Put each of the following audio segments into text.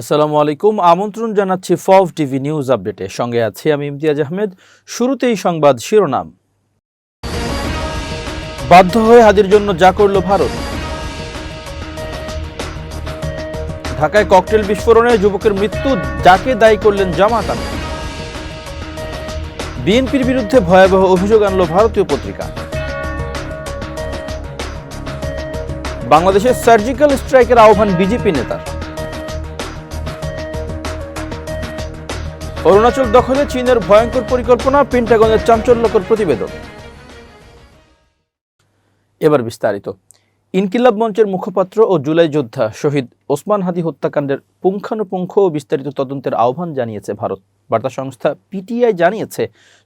আসসালামু আলাইকুম। আমন্ত্রণ জানাচ্ছি ফভ টিভি নিউজ আপডেটে। সঙ্গে আছি আমি ইমতিয়াজ আহমেদ। শুরুতেই সংবাদ শিরোনাম। বাধ্য হয়ে হাজির জন্য যা করল ভারত। ঢাকায় ককটেল বিস্ফোরণে যুবকের মৃত্যু, যাকে দায়ী করলেন জামাত বিএনপির বিরুদ্ধে ভয়াবহ অভিযোগ আনল ভারতীয় পত্রিকা। বাংলাদেশের সার্জিক্যাল স্ট্রাইকের আহ্বান বিজেপি নেতার। অরুণাচল দখলে চীনের ভয়ঙ্কর পরিকল্পনা, পেন্টাগনের চাঞ্চল্যকর প্রতিবেদন। এবার বিস্তারিত। ইনকিলাব মঞ্চের মুখপাত্র ও জুলাই যোদ্ধা শহীদ ওসমান হাদি হত্যাকাণ্ডের পুঙ্খানুপুঙ্খ ও বিস্তারিত তদন্তের আহ্বান জানিয়েছে ভারত। বার্তা সংস্থা পিটিআই জানিয়েছে,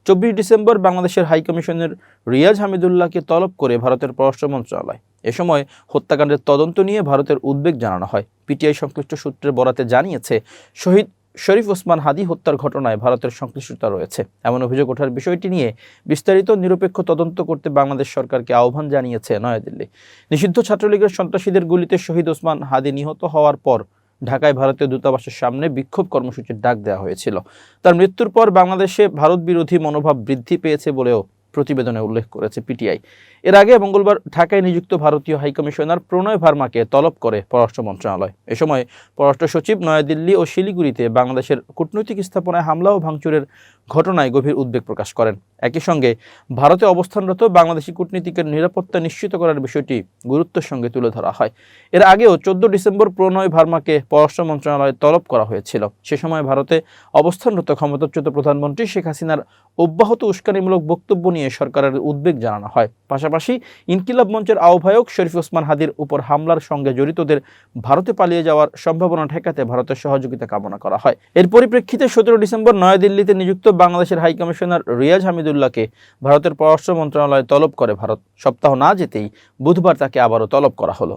চব্বিশ ডিসেম্বর বাংলাদেশের হাইকমিশনের রিয়াজ হামিদুল্লাহকে তলব করে ভারতের পররাষ্ট্র মন্ত্রণালয়। এ সময় হত্যাকাণ্ডের তদন্ত নিয়ে ভারতের উদ্বেগ জানানো হয়। পিটিআই সংশ্লিষ্ট সূত্রের বরাতে জানিয়েছে, শহীদ শরীফ ওসমান হাদি হত্যার ঘটনায় ভারতের সংশ্লিষ্টতা রয়েছে। এমন অভিযোগ ওঠার বিষয়টি নিয়ে বিস্তারিত নিরপেক্ষ তদন্ত করতে বাংলাদেশ সরকারকে আহ্বান জানিয়েছে নয়াদিল্লি। নিষিদ্ধ ছাত্রলীগের সন্ত্রাসীদের গুলিতে শহীদ ওসমান হাদি নিহত হওয়ার পর ঢাকায় ভারতীয় দূতাবাসের সামনে বিক্ষোভ কর্মসূচির ডাক দেওয়া হয়েছিল। তার মৃত্যুর পর বাংলাদেশে ভারত বিরোধী মনোভাব বৃদ্ধি পেয়েছে বলেও প্রতিবেদনে উল্লেখ করেছে পিটিআই। এর আগে মঙ্গলবার ঢাকায় নিযুক্ত ভারতীয় হাইকমিশনার প্রণয় ভার্মাকে তলব করে পররাষ্ট্র মন্ত্রণালয়। এ সময় পররাষ্ট্র সচিব নয়াদিল্লি ও শিলিগুড়িতে বাংলাদেশের কূটনৈতিক স্থাপনায় হামলা ও ভাঙচুরের ঘটনায় গভীর উদ্বেগ প্রকাশ করেন। একই সঙ্গে ভারতে অবস্থানরত বাংলাদেশি কূটনীতিকের নিরাপত্তা নিশ্চিত করার বিষয়টি গুরুত্বের সঙ্গে তুলে ধরা হয়। এর আগেও চোদ্দ ডিসেম্বর প্রণয় ভার্মাকে পররাষ্ট্র মন্ত্রণালয়ে তলব করা হয়েছিল। সে সময় ভারতে অবস্থানরত ক্ষমতাচ্যুত প্রধানমন্ত্রী শেখ হাসিনার অব্যাহত উস্কানিমূলক বক্তব্য নিয়ে সরকারের উদ্বেগ জানানো হয়। পাশাপাশি ইনকিলাব মঞ্চের আহ্বায়ক শরীফ ওসমান হাদির উপর হামলার সঙ্গে জড়িতদের ভারতে পালিয়ে যাওয়ার সম্ভাবনা ঠেকাতে ভারতের সহযোগিতা কামনা করা হয়। এর পরিপ্রেক্ষিতে সতেরো ডিসেম্বর নয়াদিল্লিতে নিযুক্ত বাংলাদেশের হাইকমিশনার রিয়াজ হামিদুল্লাহকে ভারতের পররাষ্ট্র মন্ত্রণালয় তলব করে ভারত। সপ্তাহ না যেতেই বুধবার তাকে আবারও তলব করা হলো।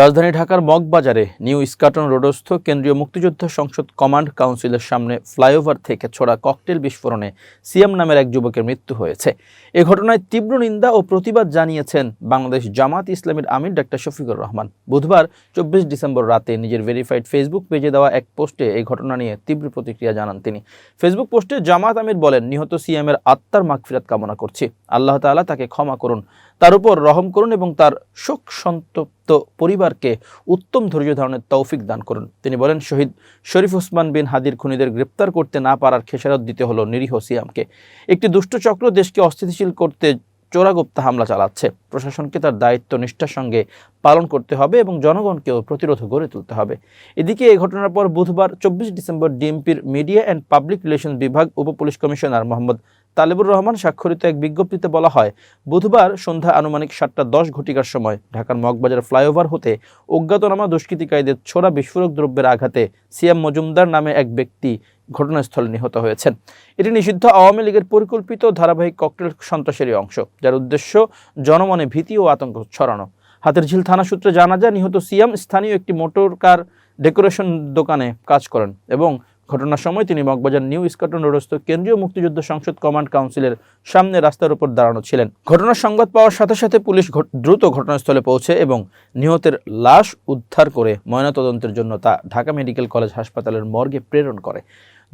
রাজধানী ঢাকার মগবাজারে নিউ ইস্কাটন রোডস্থ কেন্দ্রীয় মুক্তিযোদ্ধা সংসদ কমান্ড কাউন্সিলের সামনে ফ্লাইওভার থেকে ছোড়া ককটেল বিস্ফোরণে সিএম নামের এক যুবকের মৃত্যু হয়েছে। এ ঘটনায় তীব্র নিন্দা ও প্রতিবাদ জানিয়েছেন বাংলাদেশ জামাত ইসলামের আমির ডাক্তার শফিকুর রহমান। বুধবার, চব্বিশ ডিসেম্বর রাতে নিজের ভেরিফাইড ফেসবুক পেজে দেওয়া এক পোস্টে এই ঘটনা নিয়ে তীব্র প্রতিক্রিয়া জানান তিনি। ফেসবুক পোস্টে জামাত আমির বলেন, নিহত সিএমের আত্মার মাগফিরাত কামনা করছি। আল্লাহ তাআলা তাকে ক্ষমা করুন। তার উপর রহম করুন এবং তার শোক সন্তপ্ত পরিবারকে উত্তম ধৈর্য ধারণের তৌফিক দান করুন। তিনি বলেন, শহীদ শরীফ ওসমান বিন হাদির খুনিদের গ্রেপ্তার করতে না পারার খেসারত দিতে হলো নিরীহ সিয়ামকে। একটি দুষ্টচক্র দেশকে অস্থিতিশীল করতে চোরাগুপ্তা হামলা চালাচ্ছে। প্রশাসনকে তার দায়িত্ব নিষ্ঠার সঙ্গে পালন করতে হবে এবং জনগণকেও প্রতিরোধ গড়ে তুলতে হবে। এদিকে এই ঘটনার পর বুধবার চব্বিশ ডিসেম্বর ডিএমপির মিডিয়া অ্যান্ড পাবলিক রিলেশন বিভাগ উপ পুলিশ কমিশনার মোহাম্মদ তালেবুর রহমান স্বাক্ষরিত এক বিজ্ঞপ্তিতে বলা হয়, বুধবার সন্ধ্যা আনুমানিক সাতটা দশ ঘটিকার সময় ঢাকার মগবাজার ফ্লাইওভার হতে অজ্ঞাতনামা দুষ্কৃতিকারীদের ছোড়া বিস্ফোরক দ্রব্যের আঘাতে সিয়াম মজুমদার নামে এক ব্যক্তি ঘটনাস্থলে নিহত হয়েছেন। এটি নিষিদ্ধ আওয়ামী লীগের পরিকল্পিত ধারাবাহিক ককটেল সন্ত্রাসেরই অংশ, যার উদ্দেশ্য জনমনে ভীতি ও আতঙ্ক ছড়ানো। হাতের ঝিল থানা সূত্রে জানা যায়, নিহত সিয়াম স্থানীয় একটি মোটর কার ডেকোরেশন দোকানে কাজ করেন এবং ঘটনার সময় তিনি মগবাজার নিউ ইস্কাটন রোডস্থ কেন্দ্রীয় মুক্তিযুদ্ধ সংসদ কমান্ড কাউন্সিলের সামনে রাস্তার উপর দাঁড়ানো ছিলেন। ঘটনার সংবাদ পাওয়ার সাথে সাথে পুলিশ দ্রুত ঘটনাস্থলে পৌঁছে এবং নিহতের লাশ উদ্ধার করে ময়নাতদন্তের জন্য তা ঢাকা মেডিকেল কলেজ হাসপাতালের মর্গে প্রেরণ করে।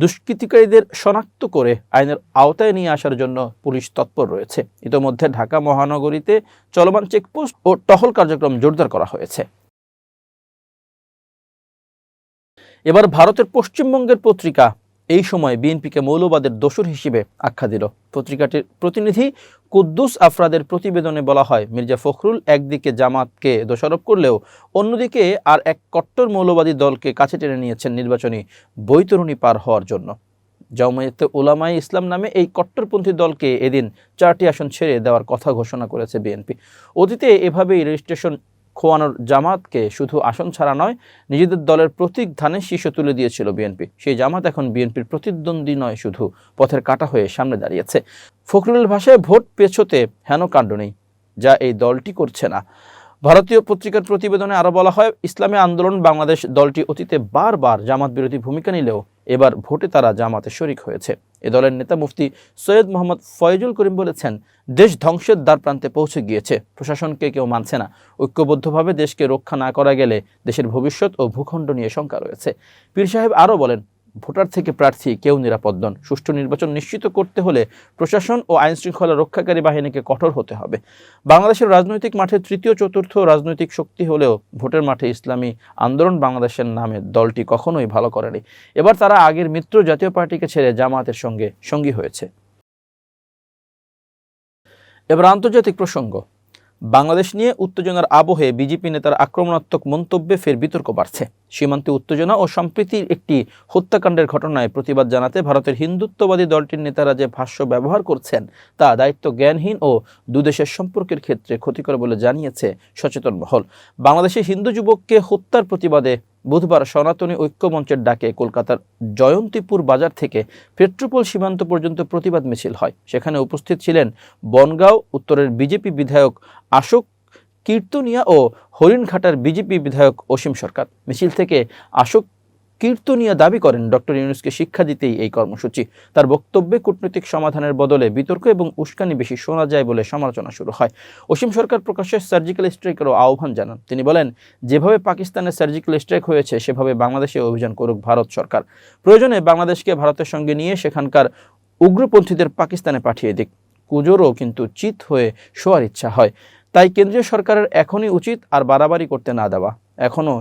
দুষ্কৃতিকারীদের শনাক্ত করে আইনের আওতায় নিয়ে আসার জন্য পুলিশ তৎপর রয়েছে। ইতোমধ্যে ঢাকা মহানগরীতে চলমান চেকপোস্ট ও টহল কার্যক্রম জোরদার করা হয়েছে। এবার ভারতের পশ্চিমবঙ্গের পত্রিকা এই সময় বিএনপিকে মৌলবাদের দোসর হিসেবে আখ্যা দিল। পত্রিকাটির প্রতিনিধি কুদ্দুস আফরাদের প্রতিবেদনে বলা হয়, মির্জা ফখরুল একদিকে জামাতকে দোষারোপ করলেও অন্যদিকে আর এক কট্টর মৌলবাদী দলকে কাছে টেনে নিয়েছেন নির্বাচনী বৈতরণী পার হওয়ার জন্য। জামায়াতে ওলামাই ইসলাম নামে এই কট্টরপন্থী দলকে এদিন চারটি আসন ছেড়ে দেওয়ার কথা ঘোষণা করেছে বিএনপি। অতীতে এভাবেই রেজিস্ট্রেশন খোয়ানোর জামাতকে শুধু আসন ছাড়া নয়, নিজেদের দলের প্রতীক ধানে শীর্ষ তুলে দিয়েছিল বিএনপি। সেই জামাত এখন বিএনপির প্রতিদ্বন্দ্বী নয়, শুধু পথের কাটা হয়ে সামনে দাঁড়িয়েছে। ফখরুলের ভাষায় ভোট পেছোতে হেন কাণ্ড নেই, যা এই দলটি করছে না। ভারতীয় পত্রিকার প্রতিবেদনে আরও বলা হয়, ইসলামী আন্দোলন বাংলাদেশ দলটি অতীতে বারবার জামাত বিরোধী ভূমিকা নিলেও এবার ভোটে তারা জামাতে শরিক হয়েছে। এ দলের নেতা মুফতি সৈয়দ মোহাম্মদ ফয়জুল করিম বলেছেন, দেশ ধ্বংসের দ্বার প্রান্তে পৌঁছে গিয়েছে। প্রশাসনকে কেউ মানছে না। ঐক্যবদ্ধভাবে দেশকে রক্ষা না করা গেলে দেশের ভবিষ্যৎ ও ভূখণ্ড নিয়ে শঙ্কা রয়েছে। পীর সাহেব আরও বলেন ভোটার থেকে প্রার্থী কেউ নিরাপদ নন। সুষ্ঠু নির্বাচন নিশ্চিত করতে হলে প্রশাসন ও আইন শৃঙ্খলা রক্ষাকারী বাহিনীকে কঠোর হতে হবে। বাংলাদেশের রাজনৈতিক মাঠে তৃতীয়, চতুর্থ রাজনৈতিক শক্তি হলেও ভোটের মাঠে ইসলামী আন্দোলন বাংলাদেশের নামে দলটি কখনোই ভালো করেনি। এবার তারা আগের মিত্র জাতীয় পার্টিকে ছেড়ে জামায়াতের সঙ্গে সঙ্গী হয়েছে। এবার আন্তর্জাতিক প্রসঙ্গ। বাংলাদেশ নিয়ে উত্তেজনার আবহে বিজেপি নেতার আক্রমণাত্মক মন্তব্যে ফের বিতর্ক বাড়ছে। সীমান্তে উত্তেজনা ও সম্প্রীতির একটি হত্যাকাণ্ডের ঘটনায় প্রতিবাদ জানাতে ভারতের হিন্দুত্ববাদী দলটির নেতারা যে ভাষ্য ব্যবহার করছেন, তা দায়িত্ব জ্ঞানহীন ও দুদেশের সম্পর্কের ক্ষেত্রে ক্ষতিকর বলে জানিয়েছে সচেতন মহল। বাংলাদেশে হিন্দু যুবককে হত্যার প্রতিবাদে বুধবার সনাতনী ঐক্যমঞ্চের ডাকে কলকাতার জয়ন্তীপুর বাজার থেকে পেট্রোপোল সীমান্ত পর্যন্ত প্রতিবাদ মিছিল হয়। সেখানে উপস্থিত ছিলেন বনগাঁও, উত্তরের বিজেপি বিধায়ক আশোক কীর্তনিয়া ও হরিণঘাটার বিজেপি বিধায়ক অসীম সরকার। মিছিল থেকে আশোক কীর্তনিয়া দাবি করেন ডক্টর ইউনুসকে শিক্ষা দিতেই এই কর্মসূচি। তার বক্তব্যে কূটনৈতিক সমাধানের বদলে বিতর্ক এবং উস্কানি বেশি শোনা যায় বলে সমালোচনা শুরু হয়। অসীম সরকার প্রকাশ্যে সার্জিক্যাল স্ট্রাইকেরও আহ্বান জানান। তিনি বলেন, যেভাবে পাকিস্তানের সার্জিক্যাল স্ট্রাইক হয়েছে, সেভাবে বাংলাদেশে অভিযান করুক ভারত সরকার। প্রয়োজনে বাংলাদেশকে ভারতের সঙ্গে নিয়ে সেখানকার উগ্রপন্থীদের পাকিস্তানে পাঠিয়ে দিক। কুজোরও কিন্তু চিত হয়ে শোয়ার ইচ্ছা হয়। তাই কেন্দ্রীয় সরকারের এখনই উচিত আর বাড়াবাড়ি করতে না দেওয়া। এখনও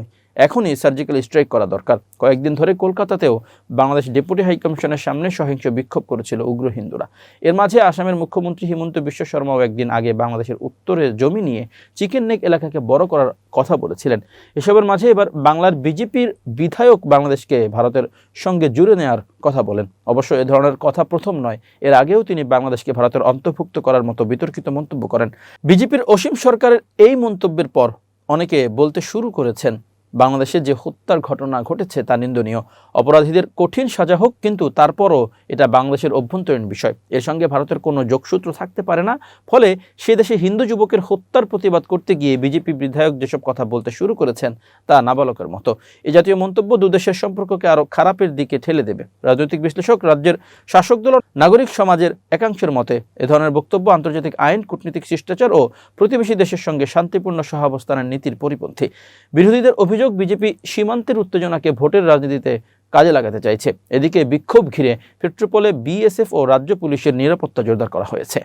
এখনই সার্জিক্যাল স্ট্রাইক করা দরকার। কয়েকদিন ধরে কলকাতাতেও বাংলাদেশ ডেপুটি হাইকমিশনের সামনে সহিংস বিক্ষোভ করেছিল উগ্র হিন্দুরা। এর মাঝে আসামের মুখ্যমন্ত্রী হিমন্ত বিশ্ব শর্মাও একদিন আগে বাংলাদেশের উত্তরে জমি নিয়ে চিকেন নেক এলাকাকে বড় করার কথা বলেছিলেন। এসবের মাঝে এবার বাংলার বিজেপির বিধায়ক বাংলাদেশকে ভারতের সঙ্গে জুড়ে নেওয়ার কথা বলেন। অবশ্য এ ধরনের কথা প্রথম নয়, এর আগেও তিনি বাংলাদেশকে ভারতের অন্তর্ভুক্ত করার মতো বিতর্কিত মন্তব্য করেন। বিজেপির অসীম সরকারের এই মন্তব্যের পর অনেকে বলতে শুরু করেছেন বাংলাদেশে যে হত্যার ঘটনা ঘটেছে তা নিন্দনীয়। অপরাধীদের কঠিন সাজা হোক, কিন্তু তারপরও এটা বাংলাদেশের অভ্যন্তরীণ বিষয়। এর সঙ্গে ভারতের কোনো যোগসূত্র থাকতে পারে না। ফলে সে দেশে হিন্দু যুবকের হত্যার প্রতিবাদ করতে গিয়ে বিজেপি বিধায়ক যেসব কথা বলতে শুরু করেছেন, তা নাবালকের মতো। এ জাতীয় মন্তব্য দুদেশের সম্পর্ককে আরও খারাপের দিকে ঠেলে দেবে। রাজনৈতিক বিশ্লেষক, রাজ্যের শাসক দল, নাগরিক সমাজের একাংশের মতে, এ ধরনের বক্তব্য আন্তর্জাতিক আইন, কূটনীতিক শিষ্টাচার ও প্রতিবেশী দেশের সঙ্গে শান্তিপূর্ণ সহাবস্থানের নীতির পরিপন্থী। বিরোধীদের অভিযোগ বিজেপি সীমান্তের উত্তেজনাকে ভোটের রাজনীতিতে কাজে লাগাতে চাইছে। এদিকে বিক্ষোভ ঘিরে পেট্রোপোলে বিএসএফ ও রাজ্য পুলিশের নিরাপত্তা জোরদার করা হয়েছে।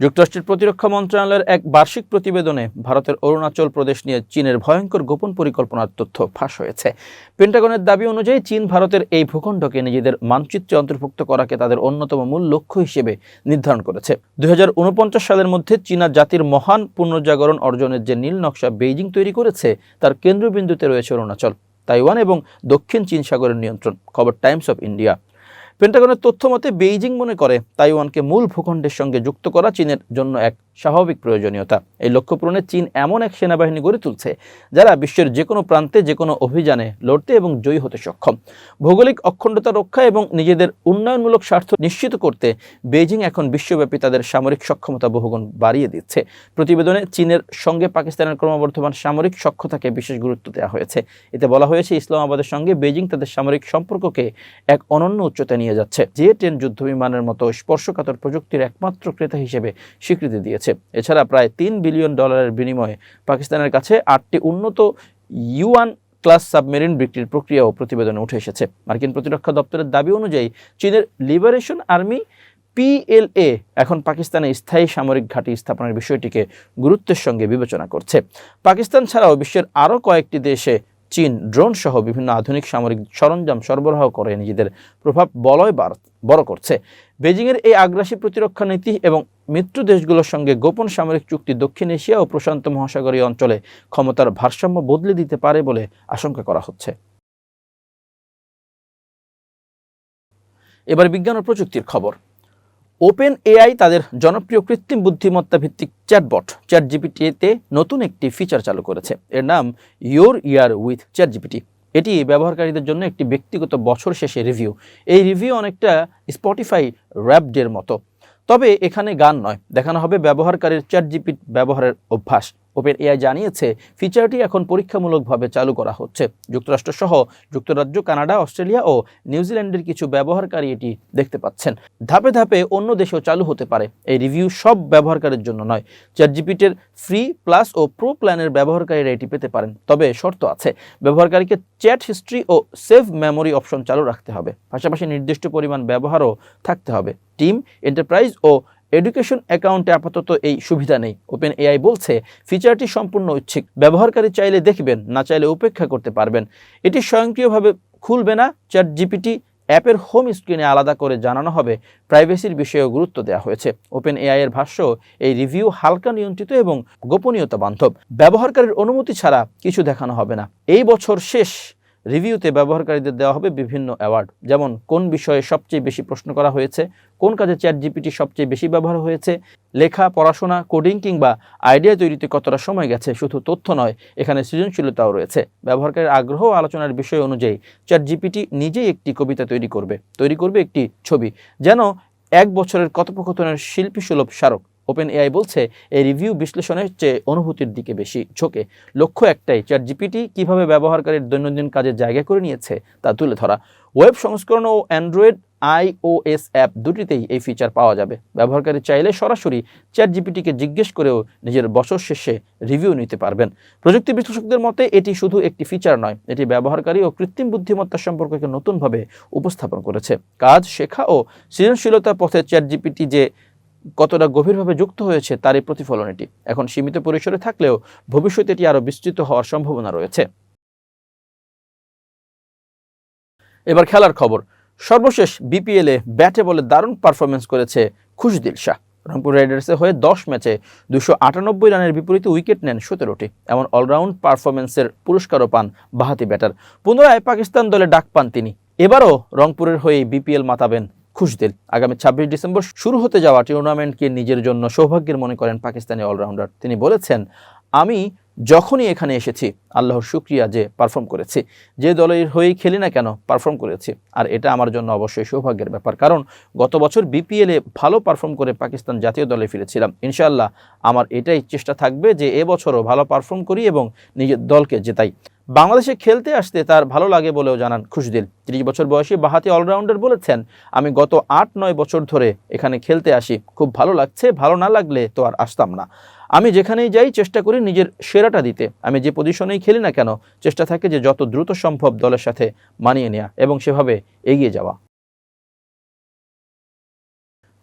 যুক্তরাষ্ট্রের প্রতিরক্ষা মন্ত্রণালয়ের এক বার্ষিক প্রতিবেদনে ভারতের অরুণাচল প্রদেশ নিয়ে চীনের ভয়ঙ্কর গোপন পরিকল্পনার তথ্য ফাঁস হয়েছে। পেন্টাগনের দাবি অনুযায়ী চীন ভারতের এই ভূখণ্ডকে নিজেদের মানচিত্রে অন্তর্ভুক্ত করাকে তাদের অন্যতম মূল লক্ষ্য হিসেবে নির্ধারণ করেছে। দুই হাজার উনপঞ্চাশ সালের মধ্যে চীনা জাতির মহান পুনর্জাগরণ অর্জনের যে নীল নকশা বেইজিং তৈরি করেছে, তার কেন্দ্রবিন্দুতে রয়েছে অরুণাচল, তাইওয়ান এবং দক্ষিণ চীন সাগরের নিয়ন্ত্রণ। খবর টাইমস অফ ইন্ডিয়া। পেন্টাগনের তথ্য মতে বেইজিং মনে করে, তাইওয়ানকে মূল ভূখণ্ডের সঙ্গে যুক্ত করা চীনের জন্য এক স্বাভাবিক প্রয়োজনীয়তা। এই লক্ষ্য পূরণে চীন এমন এক সেনাবাহিনী গড়ে তুলছে, যারা বিশ্বের যে কোনো প্রান্তে যে কোনো অভিযানে লড়তে এবং জয়ী হতে সক্ষম। ভৌগোলিক অখণ্ডতা রক্ষা এবং নিজেদের উন্নয়নমূলক স্বার্থ নিশ্চিত করতে বেইজিং এখন বিশ্বব্যাপী তাদের সামরিক সক্ষমতা বহুগুণ বাড়িয়ে দিচ্ছে। প্রতিবেদনে চীনের সঙ্গে পাকিস্তানের ক্রমবর্ধমান সামরিক সক্ষতাকে বিশেষ গুরুত্ব দেওয়া হয়েছে। এতে বলা হয়েছে, ইসলামাবাদের সঙ্গে বেইজিং তাদের সামরিক সম্পর্ককে এক অনন্য উচ্চতায় নিয়ে যাচ্ছে, যে টেন যুদ্ধবিমানের মতো স্পর্শকাতর প্রযুক্তির একমাত্র ক্রেতা হিসেবে স্বীকৃতি দিয়েছে। এছাড়া প্রায় তিন বিলিয়ন ডলারের বিনিময়ে পাকিস্তানের কাছে আটটি উন্নত ইউয়ান ক্লাস সাবমেরিন বিক্রির প্রক্রিয়াও প্রতিবেদনে উঠে এসেছে। মার্কিন প্রতিরক্ষা দপ্তরের দাবি অনুযায়ী চীনের লিবারেশন আর্মি পিএলএ এখন পাকিস্তানে স্থায়ী সামরিক ঘাঁটি স্থাপনের বিষয়টিকে গুরুত্বের সঙ্গে বিবেচনা করছে। পাকিস্তান ছাড়াও বিশ্বের আরও কয়েকটি দেশে চীন ড্রোন সহ বিভিন্ন আধুনিক সামরিক সরঞ্জাম সরবরাহ করে নিজেদের প্রভাব বলয় বড় করছে। বেজিংয়ের এই আগ্রাসী প্রতিরক্ষা নীতি এবং মিত্র দেশগুলোর সঙ্গে গোপন সামরিক চুক্তি দক্ষিণ এশিয়া ও প্রশান্ত মহাসাগরীয় অঞ্চলে ক্ষমতার ভারসাম্য বদলে দিতে পারে বলে আশঙ্কা করা হচ্ছে। এবার বিজ্ঞান ও প্রযুক্তির খবর। ওপেন এআই তাদের জনপ্রিয় কৃত্রিম বুদ্ধিমত্তা ভিত্তিক চ্যাটবট চ্যাট জিপিটিতে নতুন একটি ফিচার চালু করেছে। এর নাম your year with chat GPT এটি ব্যবহারকারীদের জন্য একটি ব্যক্তিগত বছর শেষে রিভিউ। এই রিভিউ অনেকটা স্পটিফাই র্যাপডের মতো। তবে এখানে গান নয় দেখানো হবে ব্যবহারকারীর চ্যাট জিপি ব্যবহারের অভ্যাস। ওপেন এআই জানিয়েছে, ফিচারটি এখন পরীক্ষামূলকভাবে চালু করা হচ্ছে। যুক্তরাষ্ট্রসহ যুক্তরাজ্য, কানাডা, অস্ট্রেলিয়া ও নিউজিল্যান্ডের কিছু ব্যবহারকারী এটি দেখতে পাচ্ছেন। ধাপে ধাপে অন্য দেশেও চালু হতে পারে। এই রিভিউ সব ব্যবহারকারীর জন্য নয়। চ্যাট জিপিটির ফ্রি প্লাস ও প্রো প্ল্যানের ব্যবহারকারীরা এটি পেতে পারেন। তবে শর্ত আছে, ব্যবহারকারীকে চ্যাট হিস্ট্রি ও সেভ মেমোরি অপশন চালু রাখতে হবে। পাশাপাশি নির্দিষ্ট পরিমাণ ব্যবহারও থাকতে হবে। টিম, এন্টারপ্রাইজ ও এডুকেশন অ্যাকাউন্টে আপাতত এই সুবিধা নেই। ওপেন এআই বলছে, ফিচারটি সম্পূর্ণ ঐচ্ছিক। ব্যবহারকারী চাইলে দেখবেন, না চাইলে উপেক্ষা করতে পারবেন। এটি স্বয়ংক্রিয়ভাবে খুলবে না। চ্যাট জিপিটি অ্যাপের হোম স্ক্রিনে আলাদা করে জানানো হবে। প্রাইভেসির বিষয়েও গুরুত্ব দেওয়া হয়েছে। ওপেন এআই এর ভাষ্য, এই রিভিউ হালকা নিয়ন্ত্রিত এবং গোপনীয়তা বান্ধব। ব্যবহারকারীর অনুমতি ছাড়া কিছু দেখানো হবে না। এই বছর শেষ রিভিউতে ব্যবহারকারীদের দেওয়া হবে বিভিন্ন অ্যাওয়ার্ড। যেমন, কোন বিষয়ে সবচেয়ে বেশি প্রশ্ন করা হয়েছে, কোন কাজে চ্যাট জিপিটি সবচেয়ে বেশি ব্যবহার হয়েছে, লেখা, পড়াশোনা, কোডিং কিংবা আইডিয়া তৈরিতে কতটা সময় গেছে, শুধু তথ্য নয়, এখানে সৃজনশীলতাও রয়েছে। ব্যবহারকারীর আগ্রহ আলোচনার বিষয় অনুযায়ী চ্যাট জিপিটি নিজেই একটি কবিতা তৈরি করবে তৈরি করবে একটি ছবি, যেন এক বছরের কথোপকথনের শিল্পী সুলভ স্মারক। ওপেন এআই বলছে, এই রিভিউ বিশ্লেষণের চেয়ে অনুভূতির দিকে বেশি। ঝোঁকে। লক্ষ্য একটাই চ্যাট জিপিটি কীভাবে ব্যবহারকারীর দৈনন্দিন কাজে জায়গা করে নিয়েছে তা তুলে ধরা। ওয়েব সংস্করণ ও অ্যান্ড্রয়েড আই আইওএস অ্যাপ দুটিতেই এই ফিচার পাওয়া যাবে। ব্যবহারকারী চাইলে সরাসরি চ্যাট জিপিটিকে জিজ্ঞেস করেও নিজের বছর শেষে রিভিউ নিতে পারবেন। প্রযুক্তি বিশ্লেষকদের মতে, এটি শুধু একটি ফিচার নয়, এটি ব্যবহারকারী ও কৃত্রিম বুদ্ধিমত্তা সম্পর্ককে নতুনভাবে উপস্থাপন করেছে। কাজ শেখা ও সৃজনশীলতার পথে চ্যাট জিপিটি যে কতটা গভীরভাবে যুক্ত হয়েছে তারই প্রতিফলন এটি এখন সীমিত পরিসরে থাকলেও ভবিষ্যতে এটি আরও বিস্তৃত হওয়ার সম্ভাবনা রয়েছে। এবার খেলার খবর। সর্বশেষ বিপিএলে ব্যাটে বলে দারুণ পারফরমেন্স করেছে খুশদিল শাহ। রংপুর রাইডার্সের হয়ে দশ ম্যাচে দুশো আটানব্বই রানের বিপরীতে উইকেট নেন সতেরোটি। এমন অলরাউন্ড পারফরমেন্সের পুরস্কারও পান বাহাতি ব্যাটার। পুনরায় পাকিস্তান দলে ডাক পান তিনি। এবারও রংপুরের হয়ে বিপিএল মাতাবেন খুশদিল আগামী ছাব্বিশ ডিসেম্বর শুরু হতে যাওয়া টুর্নামেন্টকে নিজের জন্য সৌভাগ্যের মনে করেন পাকিস্তানি অলরাউন্ডার তিনি বলেছেন, আমি যখনই এখানে এসেছি, আল্লাহর শুক্রিয়া যে পারফর্ম করেছি, যে দলের হয়েই খেলি না কেন পারফর্ম করেছি। আর এটা আমার জন্য অবশ্যই সৌভাগ্যের ব্যাপার। কারণ গত বছর বিপিএলে ভালো পারফর্ম করে পাকিস্তান জাতীয় দলে ফিরেছিলাম। ইনশাআল্লাহ আমার এটাই চেষ্টা থাকবে যে এবছরও ভালো পারফর্ম করি এবং নিজের দলকে জেতাই। বাংলাদেশে খেলতে আসতে তার ভালো লাগে বলেও জানান খুশদিল। ত্রিশ বছর বয়সী বাহাতি অলরাউন্ডার বলেছেন, আমি গত আট, নয় বছর ধরে এখানে খেলতে আসি। খুব ভালো লাগছে, ভালো না লাগলে তো আর আসতাম না। আমি যেখানেই যাই চেষ্টা করি নিজের সেরাটা দিতে। আমি যে পজিশনেই খেলি না কেন, চেষ্টা থাকে যে যত দ্রুত সম্ভব দলের সাথে মানিয়ে নেওয়া এবং সেভাবে এগিয়ে যাওয়া।